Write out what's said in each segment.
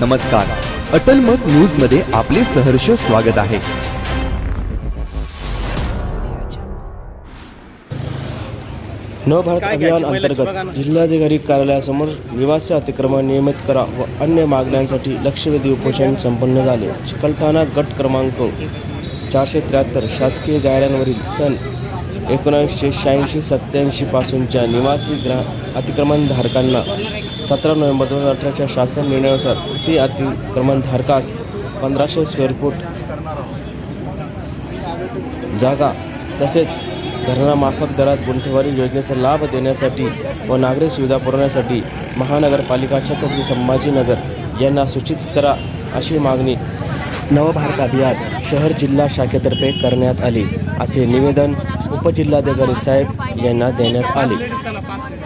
नमस्कार. अटल मत न्यूजमध्ये आपले सहर्ष स्वागत आहे. नवभारत अभियान अंतर्गत. जिल्हाधिकारी कार्यालयासमोर निवासी अतिक्रमण नियमित करा व अन्य मागण्यांसाठी लक्षवेधी उपोषण संपन्न झाले. चिकलठाणा गट क्रमांक चारशे त्र्याहत्तर शासकीय गायरांवरील सन एकोणीसशे शहाऐंशी सत्याऐंशी पासूनच्या निवासी ग्रा अतिक्रमणधारकांना सतरा नोव्हेंबर दोन हजार अठराच्या शासन निर्णयानुसार ती अतिक्रमणधारकास पंधराशे स्क्वेअर फूट जागा तसेच घरामाफक दरात गुंठेवारी योजनेचा लाभ देण्यासाठी व नागरी सुविधा पुरवण्यासाठी महानगरपालिका छत्रपती संभाजीनगर यांना सूचित करा अशी मागणी नवभारत अभियान शहर जिल्हा शाखेतर्फे करण्यात आली असे निवेदन उपजिल्हाधिकारी साहेब यांना देण्यात आले.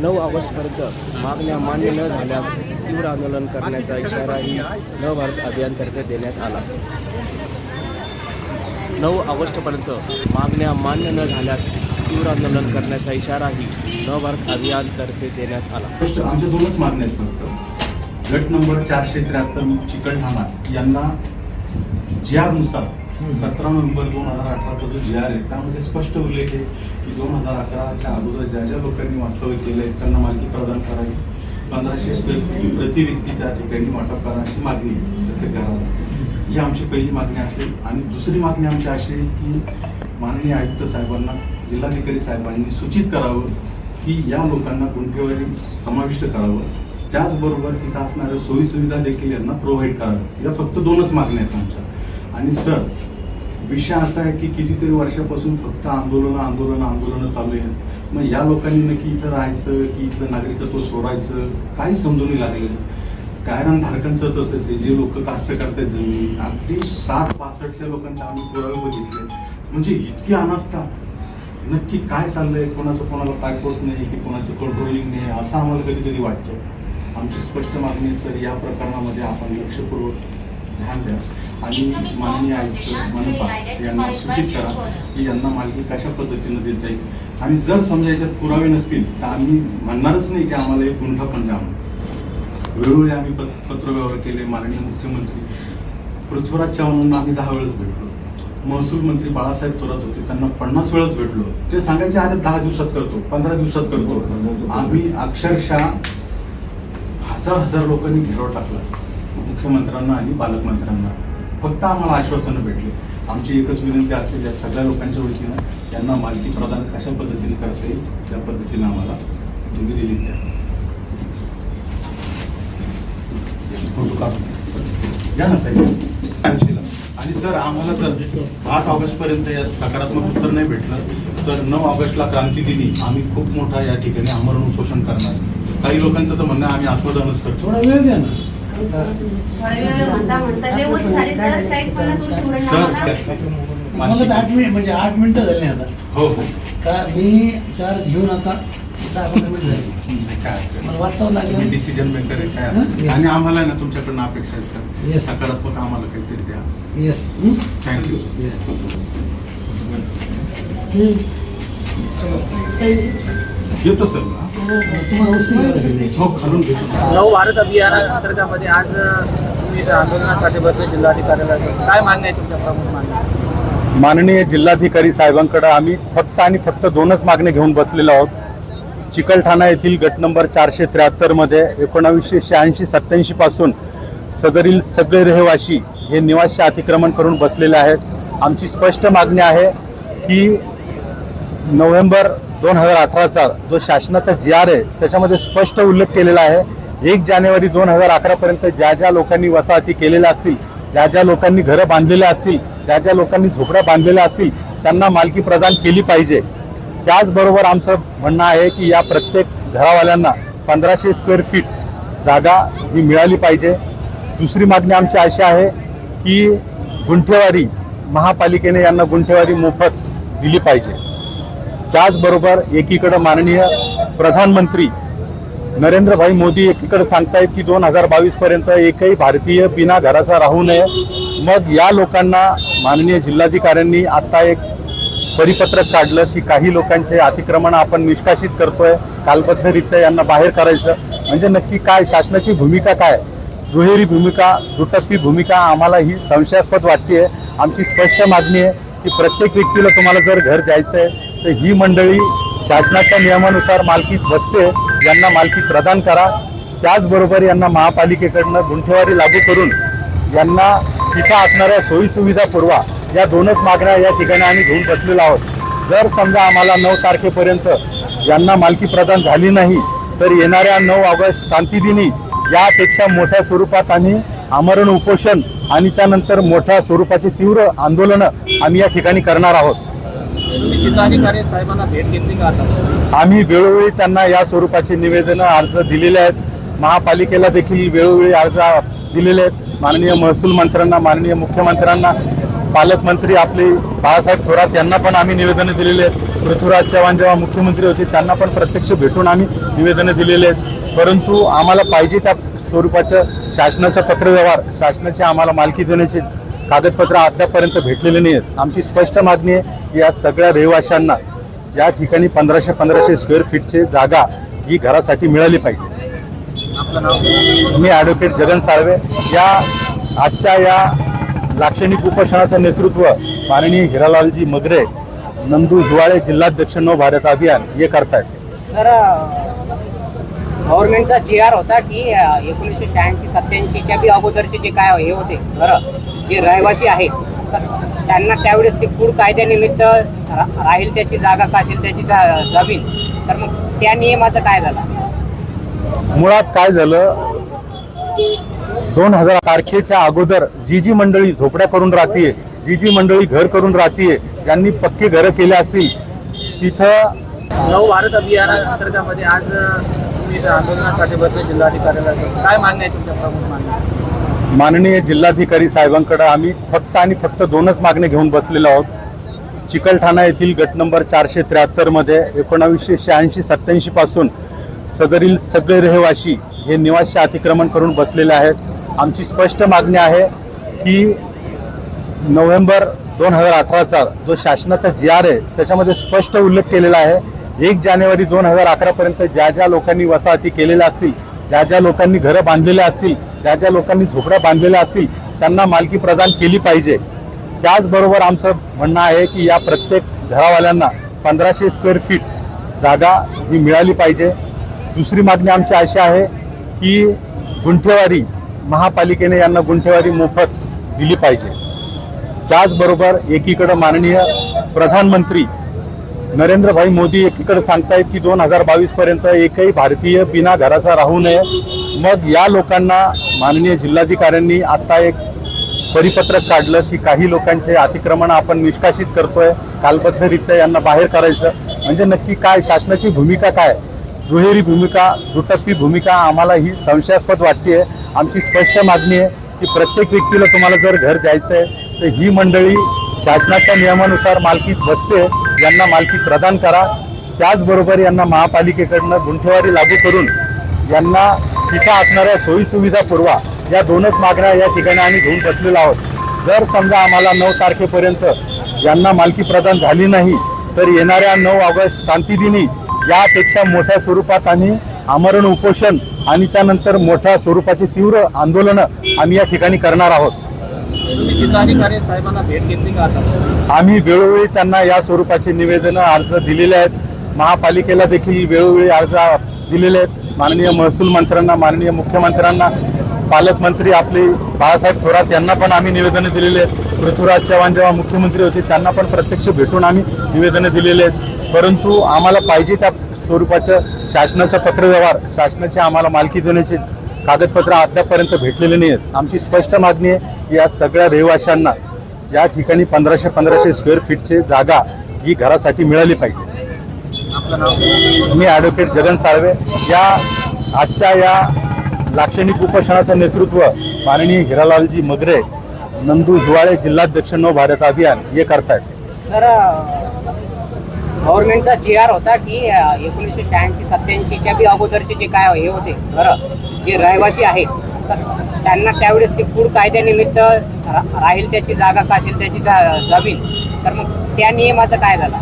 नऊ ऑगस्टपर्यंत मागण्या मान्य न झाल्यास तीव्र आंदोलन करण्याचा इशाराही नवभारत अभियानतर्फे देण्यात आला. नऊ ऑगस्टपर्यंत मागण्या मान्य न झाल्यास तीव्र आंदोलन करण्याचा इशाराही नवभारत अभियानतर्फे देण्यात आला. आमच्या दोनच मागण्या आहेत फक्त. गट नंबर चारशे त्र्याहत्तर चिकलठाणा यांना ज्यानुसार सतरा नोव्हेंबर दोन हजार अठराचा जो जी आर आहे त्यामध्ये स्पष्ट उल्लेख आहे की दोन हजार अकराच्या अगोदर ज्या ज्या लोकांनी वास्तव्य केलं आहे त्यांना मालकी प्रदान करावी. पंधराशे स्क्वेअर प्रति व्यक्ती त्या ठिकाणी वाटप करण्याची मागणी प्रत्येक घराला ही आमची पहिली मागणी असेल. आणि दुसरी मागणी आमची अशी आहे की माननीय आयुक्त साहेबांना जिल्हाधिकारी साहेबांनी सूचित करावं की या लोकांना गुंठेवारी समाविष्ट करावं. त्याचबरोबर तिथं असणाऱ्या सोयीसुविधा देखील यांना प्रोव्हाइड कराव्या या फक्त दोनच मागण्या आहेत आमच्या. आणि सर विषय असा आहे की कितीतरी वर्षापासून फक्त आंदोलन आंदोलन आंदोलनं चालू आहेत. मग या लोकांनी नक्की इथं राहायचं की इथलं नागरिकत्व सोडायचं काही समजून नाही. लागलेलं गायरान धारकांचं तसंच आहे जे लोक कास्ट करतात जमीन अगदी साठ पासष्टच्या लोकांचे आम्ही पुरावे बघितले. म्हणजे इतकी अनास्था. नक्की काय चाललंय कोणाचं कोणाला पायपोस नाही की कोणाचं कंट्रोलिंग नाही असं आम्हाला कधी कधी वाटतं. आमची स्पष्ट मागणी आहे, सर या प्रकरणामध्ये आपण लक्षपूर्वक ध्यान द्या आणि माननीय आयुक्त मनपा यांना सूचित करा की यांना मालकी कशा पद्धतीनं देता येईल. आणि जर समजा याच्यात पुरावे नसतील तर आम्ही म्हणणारच नाही की आम्हाला एक गुंठा पण द्या. वेळोवेळी आम्ही पत- पत्रव्यवहार केले माननीय मुख्यमंत्री पृथ्वीराज चव्हाणांना आम्ही दहा वेळेस भेटलो. महसूल मंत्री बाळासाहेब थोरात होते त्यांना पन्नास वेळेस भेटलो. ते सांगायचे अरे दहा दिवसात करतो पंधरा दिवसात करतो. आम्ही अक्षरशः हजार हजार लोकांनी घेराव टाकला. मुख्यमंत्र्यांना आणि पालकमंत्र्यांना फक्त आम्हाला आश्वासनं भेटले. आमची एकच विनंती असेल या सगळ्या लोकांच्या वतीनं त्यांना मालकी प्रदान कशा पद्धतीने करता येईल त्या पद्धतीने आम्हाला तुम्ही दिली द्या द्या ना ताई. आणि सर आम्हाला जर आठ ऑगस्ट पर्यंत यात सकारात्मक उत्तर नाही भेटलं तर नऊ ऑगस्टला क्रांती दिनी. आम्ही खूप मोठा या ठिकाणी आमरण उपोषण करणार. काही लोकांचं तर म्हणणं आहे, आम्ही आत्मदानच करतो. थोडा वेळ द्या ना. मला आठ मिनिट म्हणजे आठ मिनिटं झाली आता. हो हो. का मी चार्ज घेऊन आता दहा पंधरा मिनिट झाली. काय मला वाचावं लागलं. डिसिजन मेकर आहे काय हं? आणि आम्हाला आहे ना तुमच्याकडनं अपेक्षा आहे सर. सकारात्मक आम्हाला काहीतरी द्या. येस थँक्यू येस येतो सर? हो खालून घेतो. नव भारत अभियानांतर्गत आज तुम्ही आंदोलनासाठी बसले जिल्हाधिकाऱ्याला. काय मागणी आहे तुमच्या प्रमुख मागणी? माननीय जिल्हाधिकारी साहेबांकडे आम्ही फक्त आणि फक्त दोनच मागणी घेऊन बसलेलो आहोत. चिकलठाणा येथील गट नंबर चारशे त्र्याहत्तरमध्ये एकोणावीसशे शहाऐंशी सत्याऐंशी पासून सदरील सगळे रहिवाशी हे निवासी अतिक्रमण करून बसलेले आहेत. आमची स्पष्ट मागणी आहे की नोव्हेंबर दोन हजार अठराचा जो शासनाचा जी आर आहे त्याच्यामध्ये स्पष्ट उल्लेख केलेला आहे. एक जानेवारी दोन हजार अकरापर्यंत ज्या ज्या लोकांनी वसाहती केलेल्या असतील ज्या ज्या लोकांनी घरं बांधलेल्या असतील ज्या ज्या लोकांनी झोपड्या बांधलेल्या असतील त्यांना मालकी प्रदान केली पाहिजे. त्याचबरोबर आमचं म्हणणं आहे की या प्रत्येक घरावाल्यांना पंधराशे स्क्वेअर फीट जागा ही मिळाली पाहिजे. दुसरी मागणी आमची अशी आहे की गुंठेवारी महापालिकेने यांना गुंठेवारी मोफत दिली पाहिजे. त्याचबरोबर एकीकडं माननीय प्रधानमंत्री नरेंद्रभाई मोदी एकीकडे सांगतायत की दोन हजार बावीसपर्यंत एकही भारतीय बिना घराचा राहू नये. मग या लोकांना माननीय जिल्हाधिकाऱ्यांनी आत्ता एक परिपत्रक काढलं की काही लोकांचे अतिक्रमण आपण निष्कासित करतोय. कालबद्धरित्या यांना बाहेर करायचं म्हणजे नक्की काय? शासनाची भूमिका काय? दुहेरी भूमिका दुटप्पी भूमिका आम्हाला ही संशयास्पद वाटते आमची स्पष्ट मागणी आहे की प्रत्येक व्यक्तीला तुम्हाला जर घर द्यायचं आहे तर ही मंडळी शासनाच्या नियमानुसार मालकीत बसते यांना मालकी प्रदान करा. त्याचबरोबर यांना महापालिकेकडनं गुंठेवारी लागू करून यांना तिथं असणाऱ्या सोयीसुविधा पुरवा. या दोनच मागण्या या ठिकाणी आम्ही घेऊन बसलेलो आहोत. जर समजा आम्हाला नऊ तारखेपर्यंत यांना मालकी प्रदान झाली नाही तर येणाऱ्या नऊ ऑगस्ट क्रांतिदिनी यापेक्षा मोठ्या स्वरूपात आम्ही आमरण उपोषण आणि त्यानंतर मोठ्या स्वरूपाची तीव्र आंदोलनं आम्ही या ठिकाणी करणार आहोत. आम्ही वेळोवेळी त्यांना या स्वरूपाचे निवेदनं अर्ज दिलेले आहेत. महापालिकेला देखील वेळोवेळी अर्ज दिलेले आहेत. माननीय महसूल मंत्र्यांना माननीय मुख्यमंत्र्यांना पालकमंत्री आपले बाळासाहेब थोरात यांना पण आम्ही निवेदनं दिलेले आहेत. पृथ्वीराज चव्हाण जेव्हा मुख्यमंत्री होते त्यांना पण प्रत्यक्ष भेटून आम्ही निवेदनं दिलेले आहेत. परंतु आम्हाला पाहिजे त्या स्वरूपाचं शासनाचं पत्रव्यवहार शासनाची आम्हाला मालकी देण्याची कागदपत्र अद्यापर्यंत भेटलेले नाही आहेत आमची स्पष्ट मागणी आहे की या सगळ्या रहिवाशांना या ठिकाणी पंधराशे पंधराशे स्क्वेअर फीटची जागा ही घरासाठी मिळाली पाहिजे. मी ॲडव्होकेट जगन साळवे या आजच्या या लाक्षणिक उपोषणाचं नेतृत्व माननीय हिरालालजी मगरे नंदू हिवाळे जिल्हाध्यक्ष नव भारत अभियान हे करतायत. सर गव्हर्नमेंटचा जी आर होता की एकोणीसशे शहाऐंशी सत्याऐंशीच्या बी अगोदरचे जे काय हे होते बरं? जे रहिवासी आहेत तर त्यांना त्यावेळेस ते कूड कायद्यानिमित्त रा- राहील त्याची जागा काशील त्याची जा- जमीन तर मग त्या नियमाचं काय झालं? मुळात काय झालं? दोन हजार तारखेच्या अगोदर जी जी मंडळी झोपड्या करून राहतीये जी जी मंडळी घर करून राहतीये ज्यांनी पक्के घरं केले असतील तिथं नव भारत अभियाना अंतर्गतामध्ये आज तुम्ही आंदोलनासाठी बसले जिल्हाधिकाऱ्याला काय मागणी आहे तुमच्या प्रमुख मागणी माननीय जिल्हाधिकारी साहेबांकडे आम्ही फक्त आणि फक्त दोनच मागणी घेऊन बसलेलो आहोत. चिकलठाणा येथील गट नंबर चारशे त्र्याहत्तरमध्ये एकोणावीसशे शहाऐंशी सत्त्याऐंशीपासून सदरील सगळे रहिवासी हे निवासी अतिक्रमण करून बसलेले आहेत. आमची स्पष्ट मागणी आहे की नोव्हेंबर दोन हजार अठराचा जो शासनाचा जी आर आहे त्याच्यामध्ये स्पष्ट उल्लेख केलेला आहे. एक जानेवारी दोन हजार अकरापर्यंत ज्या ज्या लोकांनी वसाहती केलेल्या असतील ज्या ज्या लोकांनी घरं बांधलेल्या असतील ज्या ज्या लोकांनी झोपड्या बांधलेल्या असतील त्यांना मालकी प्रदान केली पाहिजे. त्याचबरोबर आमचं म्हणणं आहे की या प्रत्येक घरावाल्यांना पंधराशे स्क्वेअर फीट जागा ही मिळाली पाहिजे. दुसरी मागणी आमची अशी आहे की गुंठेवारी महापालिकेने यांना गुंठेवारी मोफत दिली पाहिजे. त्याचबरोबर एकीकडं माननीय प्रधानमंत्री नरेंद्रभाई मोदी एकीकडे सांगतायत की दोन हजार बावीस पर्यंत एकही भारतीय बिना घराचा राहू नये. मग या लोकांना माननीय जिल्हाधिकाऱ्यांनी आता एक परिपत्रक काढलं की काही लोकांचे अतिक्रमण आपण निष्कासित करतोय कालबद्धरित्या यांना बाहेर करायचं म्हणजे नक्की काय शासनाची भूमिका काय? दुहेरी भूमिका दुटप्पी भूमिका आम्हाला ही संशयास्पद वाटते आमची स्पष्ट मागणी आहे की प्रत्येक व्यक्तीला तुम्हाला जर घर द्यायचं आहे तर ही मंडळी शासनाच्या नियमानुसार मालकी बसते यांना मालकी प्रदान करा. त्याचबरोबर यांना महापालिकेकडनं गुंठेवारी लागू करून यांना तिथं असणाऱ्या सोयीसुविधा पुरवा. या दोनच मागण्या या ठिकाणी आम्ही घेऊन बसलेलो आहोत. जर समजा आम्हाला नऊ तारखेपर्यंत यांना मालकी प्रदान झाली नाही तर येणाऱ्या नऊ ऑगस्ट क्रांतिदिनी यापेक्षा मोठ्या स्वरूपात आम्ही आमरण उपोषण आणि त्यानंतर मोठ्या स्वरूपाची तीव्र आंदोलनं आम्ही या ठिकाणी करणार आहोत. आम्ही वेळोवेळी त्यांना या स्वरूपाची निवेदनं अर्ज दिलेले आहेत. महापालिकेला देखील वेळोवेळी अर्ज दिलेले आहेत. माननीय महसूल मंत्र्यांना माननीय मुख्यमंत्र्यांना पालकमंत्री आपले बाळासाहेब थोरात यांना पण आम्ही निवेदनं दिलेली आहेत. पृथ्वीराज चव्हाण जेव्हा मुख्यमंत्री होते त्यांना पण प्रत्यक्ष भेटून आम्ही निवेदनं दिलेली आहेत. परंतु आम्हाला पाहिजे त्या स्वरूपाचं शासनाचं पत्रव्यवहार शासनाची आम्हाला मालकी देण्याची कागदपत्र अद्यापर्यंत भेटलेले नाही आहेत आमची स्पष्ट मागणी आहे की या सगळ्या रहिवाशांना या ठिकाणी पंधराशे पंधराशे स्क्वेअर फीटची जागा ही घरासाठी मिळाली पाहिजे. मी ॲडव्होकेट जगन साळवे या आजच्या या लाक्षणिक उपोषणाचं नेतृत्व माननीय हिरालालजी मगरे नंदू हिवाळे जिल्हाध्यक्ष नव भारत अभियान हे करतायत. सर गव्हर्नमेंटचा जी आर होता की एकोणीसशे शहाऐंशी सत्याऐंशीच्या बी अगोदरचे जे काय हे होते बरं? जे रहिवासी आहेत तर त्यांना त्यावेळेस ते कूड कायद्यानिमित्त रा- राहील त्याची जागा काशील त्याची जा- जमीन. तर मग त्या नियमाचं काय झालं?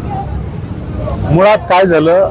मुळात काय झालं?